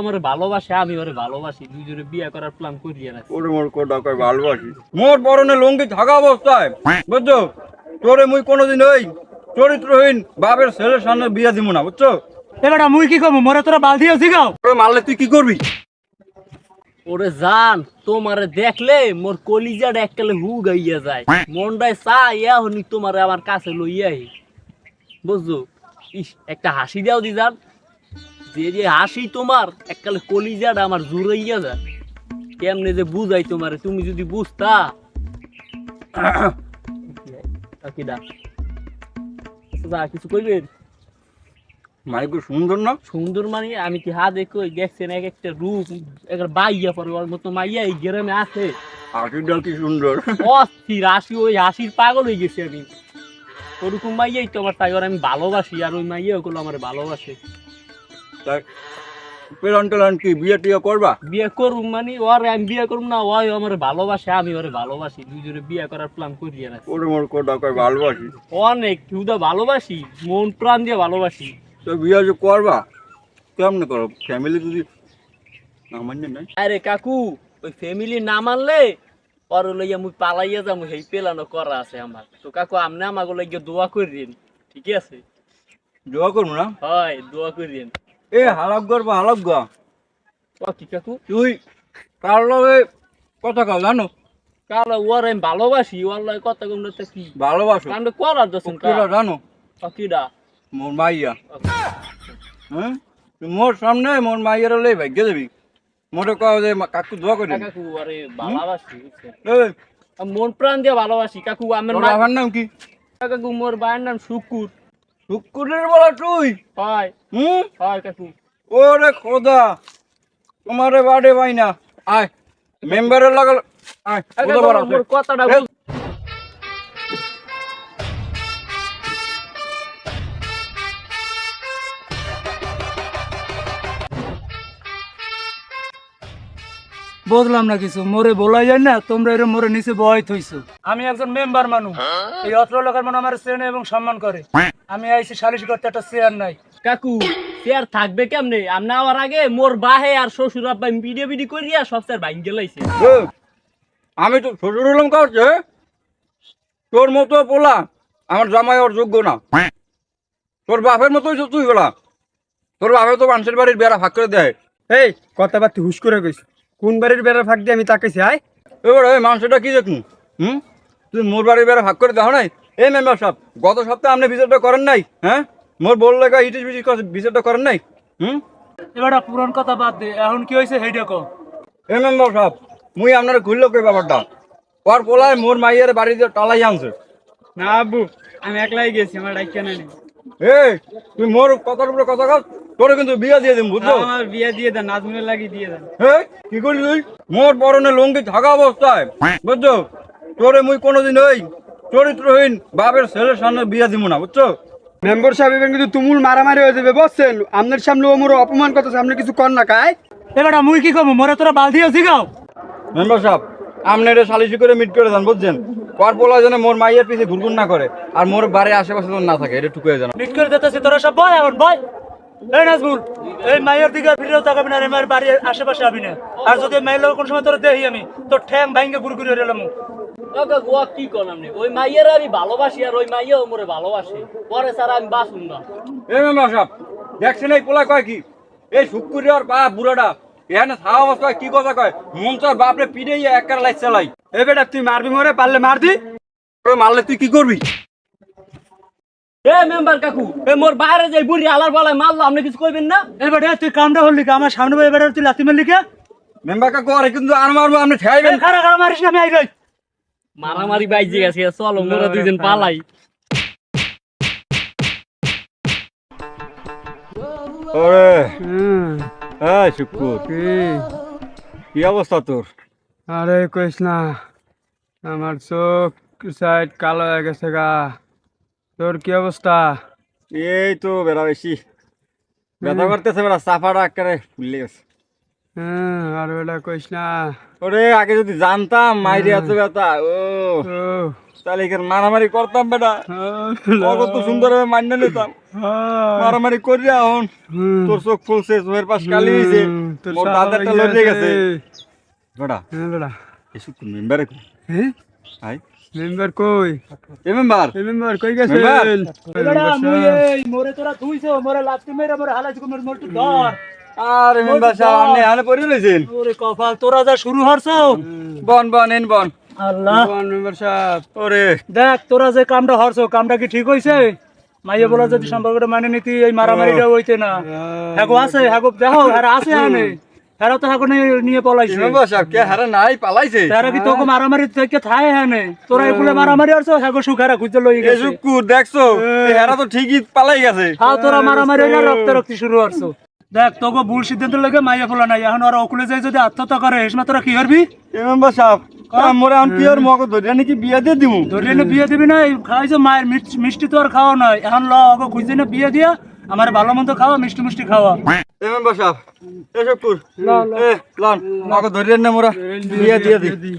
আমার ভালোবাসে আমি ওরে ভালোবাসি। দুজনে বিয়ে করার প্ল্যান করিয়ে রাখছি। ওরে মোর কোটা কয় ভালোবাসি। মোর পরনে লঙ্গি থাকা অবস্থায় বুঝছ? তোরে মুই কোনোদিন ওই চরিত্রহীন বাপের ছেলের সামনে বিয়া দিব না বুঝছ? এবারটা মুই কি করব মরে তোরা বালতি আছি গাও তোরে মারলে তুই কি করবি? ওরে জান তোমারে দেখলে মোর কলিজাটা এককালে হু গাইয়া যায় মনটায় চা ইয়া হনি তোমারে আমার কাছে লইয়াই বুঝছ? ইস একটা হাসি দাও দি যান যে যে হাসি তোমার এককালে কলিজাটা আমার জুড়াইয়া যায়। কেমনে যে বুঝাই তোমারে তুমি যদি বুঝতা। কিডা যা কিছু কইবেন? মানে সুন্দর না? সুন্দর মানে আমি কি হা দেখো দেখছেন এক একটা রূপ একটা বাইয়া পরে ওর মতো মাইয়া এই গ্রামে আছে। হাসিটা কি সুন্দর? অস্থির হাসি ওই হাসির পাগল হয়ে গেছি আমি। ওরকম মাইয়াই তো আমার তাই ওর আমি ভালোবাসি আর ওই মাইয়া ওগুলো আমার ভালোবাসে। তাই পেলন টেলন কি বিয়ে টিয়ে করবা? বিয়ে করুম মানে ওরে আমি বিয়ে করুম না ওই আমার ভালোবাসে আমি ওরে ভালোবাসি দুজনে বিয়ে করার প্ল্যান করিয়ে রাখছি। ওরে মোর কোটা কয় ভালোবাসি। অনেক কেউদা ভালোবাসি মন প্রাণ দিয়ে ভালোবাসি। তো বিয়ে যে করবা? কেমনে করো? ফ্যামিলি যদি না মানে নাই? আরে কাকু ওই ফ্যামিলি না মানলে পরে লইয়া মুই পালাইয়া যাব সেই পেলানো করা আছে আমার। তো কাকু আপনি আমাকে লইয়া দোয়া করিলেন ঠিক আছে? দোয়া করব না? হয় দোয়া করিলেন এ হালাক করবা হালাক গা কি কাকু তুই কার লগে কথা কাও জানো? কালো ওর আমি ভালোবাসি ওর লয় কথা কম তো কি? ভালোবাসো। কাণ্ড করার দোষণ কিরা জানো? কিডা? মোর মাইয়া। হ্যাঁ? তুই মোর সামনে মোর মাইয়ার লই ভাগ্য দেবি। মোরে কও যে কাকু দোয়া করি কাকু আরে ভালোবাসি? মন প্রাণ দিয়ে ভালোবাসি কাকু আমার নাম কি? কাকু মোর ভাইয়ের নাম শুকুর। শুক্কুরের বলা তুই? হয় হুম? হয় কাকু। ওরে খোদা তোমারে বাড়ে ভাই না। আয় মেম্বারের লাগাল আয়। মোর কথাটা বুঝলাম না কিছু। মোরে বলাই যায় না তোমরা এরকম মোরে নিচে বয় থইছো আমি একজন মেম্বার মানুষ এই অত্র এলাকার মানুষ আমার শ্রেণি এবং সম্মান করে। আমি আইসি সালিশ করতে একটা চেয়ার নাই। কাকু চেয়ার থাকবে কেমনে? আপনি আমার আগে মোর বাহে আর শ্বশুর আব্বা ভিডিও ভিডিও করিয়া সব স্যার ভাঙ গেলাইছে আমি তো শ্বশুর হলাম কাছে তোর মতো পোলা আমার জামাই ওর যোগ্য না। তোর বাপের মতোই তুই বলা। তোর বাপে তো মানুষের বাড়ির বেড়া ভাগ করে দেয়। এই কথাবার্তা হুশ করে কইস। কোন বাড়ির বেড়া ফাঁক দিয়ে আমি তাকাইছি আয়। এবার ওই মানুষটা কি দেখুন? হুম? তুই মোর বাড়ির বেড়া ভাগ করে দেও নাই? এই মেম্বার সাহেব গত সপ্তাহে আপনি বিচারটা করেন নাই হ্যাঁ? মোর বল লেখা ইটিস বিটিস করে বিচারটা করেন নাই হুম? এবার পুরান কথা বাদ দে এখন কি হয়েছে সেইটা কো এই মেম্বার সাহেব মুই আপনার ঘুরলো কই ব্যাপারটা? ওর পোলায় মোর মাইয়ের বাড়িতে টালাই আনছে। না আব্বু আমি একলাই গেছি আমার ডাইক কেন নেই। এই তুই মোর কথার উপরে কথা কর তোরে কিন্তু বিয়া দিয়ে দিম বুঝছ? আমার বিয়ে দিয়ে দেন নাজমুলের লাগি দিয়ে দেন। এই কি করলি তুই? মোর পরনে লঙ্গি থাকা অবস্থায় বুঝছ? তোরে মুই কোনোদিন ওই চরিত্রহীন বাপের ছেলের সামনে বিয়া দিব না বুঝছ? মেম্বার সাহেব এবার কিন্তু তুমুল মারামারি হয়ে যাবে বুঝছেন? আপনার সামনে ও মোর অপমান করতেছে আপনি কিছু কর না কায় এবারটা মুই কি করব মরে তোরা বালতি আছি গাও মেম্বার সাহেব আপনি এটা সালিশি করে মিট করে দেন বুঝছেন? পর পোলা যেন মোর মাইয়ের পিছে ঘুরঘুর না করে আর মোর বাড়ির আশেপাশে যেন না থাকে এটা টুকুয়ে জানা মিট করে দিতেছি তোরা সব বয় এখন বয়। এই নাজমুল এই মায়ের দিকে ফিরেও তাকাবি না রে মায়ের বাড়ির আশেপাশে আবি না। আর যদি মায়ের লোক কোন সময় তোরা দেখি আমি তোর ঠ্যাং ভাঙ্গে গুড় গুড়ি হয়ে ও কি কোন ওই মাইয়ের আমি ভালোবাসি আর ওই ভালোবাসে। পরে স্যার আমি বাসুন না। এই মেম্বার সাহেব দেখছেন এই পোলা কয় কি? এই শুক্কুরি আর বাপ বুড়াটা এখানে কি কথা কয়? মন তোর বাপরে পিড়ে এক কার লাইট চালাই। এ বেটা তুই মারবি মরে পারলে মার দি মারলে তুই কি করবি? এ মেম্বার কাকু এ মোর বাইরে যাই বুড়ি আলার বলায় মারলো আপনি কিছু কইবেন না? এবারে তুই কামটা হলি কা? আমার সামনে ভাই এবারে তুই লাথি মারলি কে? মেম্বার কাকু আর কিন্তু আর মারবো আপনি ঠেয়াইবেন খারা খারা মারিস না আমি মারামারি বাইজে গেছে চলো মোরা দুইজন পালাই। ওরে। হ্যাঁ। কি? কি অবস্থা তোর? আরে কইস না আমার চোখ সাইড কালো হয়ে গেছে গা। তোর কি অবস্থা? এই তো বেড়া বেশি ব্যথা করতেছে বেড়া সাফাটা একেবারে ফুলে গেছে। হ্যাঁ আর বেটা কইস না। ওরে আগে যদি জানতাম মাইরে এত ব্যথা ও। তাহলে এখানে মারামারি করতাম বেটা। কত সুন্দর ভাবে মান্য নিতাম। মারামারি করি এখন তোর চোখ ফুলছে চোখের পাশ কালি হয়েছে মোর দাদারটা লড়ে গেছে। বেটা বেড়া এসব মেম্বারে হ্যাঁ? আই মেম্বার কই? এ মেম্বার এই মেম্বার কই মেম্বার? মুই এই মোরে তোরা তুইছো মোরে লাত্তি মেরে মোরে হালাইছি মোর মোর একটু ধর। আরে মেম্বার সাহেব আপনি পড়ে লইছেন ওরে কপাল তোরা যা শুরু হরছো। বন বন এন বন। আল্লাহ। কোন মেম্বার সাহেব ওরে। দেখ তোরা যে কামটা হরছো কামটা কি ঠিক হইছে? মাইয়া বলা যদি সম্পর্কটা মানে নিতি এই মারামারিটা হইতে না। হ্যাগো আছে হ্যাগো দেখো হ্যাঁ আছে আনে হ্যাঁ তো হ্যাগো নিয়ে পলাইছে। সাহেব কে হারে নাই পালাইছে। তারা কি তোকে মারামারি থেকে থায় হ্যাঁ নে তোরা এগুলো মারামারি হরছো হ্যাগো সুখারা খুঁজতে লই গেছে। দেখছ? তো ঠিকই পালাই গেছে। হ্যাঁ তোরা মারামারি রক্ত রক্তি শুরু হরছো দেখ তোকে ভুল সিদ্ধান্ত লাগে মাইয়া ফেলা নাই। এখন ওরা ওকুলে যাই যদি আত্মহত্যা করে হেসমা তোরা কি করবি? মেম্বার সাহেব মোরে এখন কি আর মগো ধরে নাকি বিয়া দিয়ে দিমু? ধরে এনে বিয়ে দিবি না খাইছো মায়ের মিষ্টি- তো আর খাওয়া নয় এখন ল ওকে খুঁজে না বিয়ে দিয়া আমার ভালো মন্দ খাওয়া মিষ্টি মিষ্টি খাওয়া। মেম্বার সাহেব। এসব কুর এ লন। আমাকে ধরে না মোরা। দিয়ে দি। দি।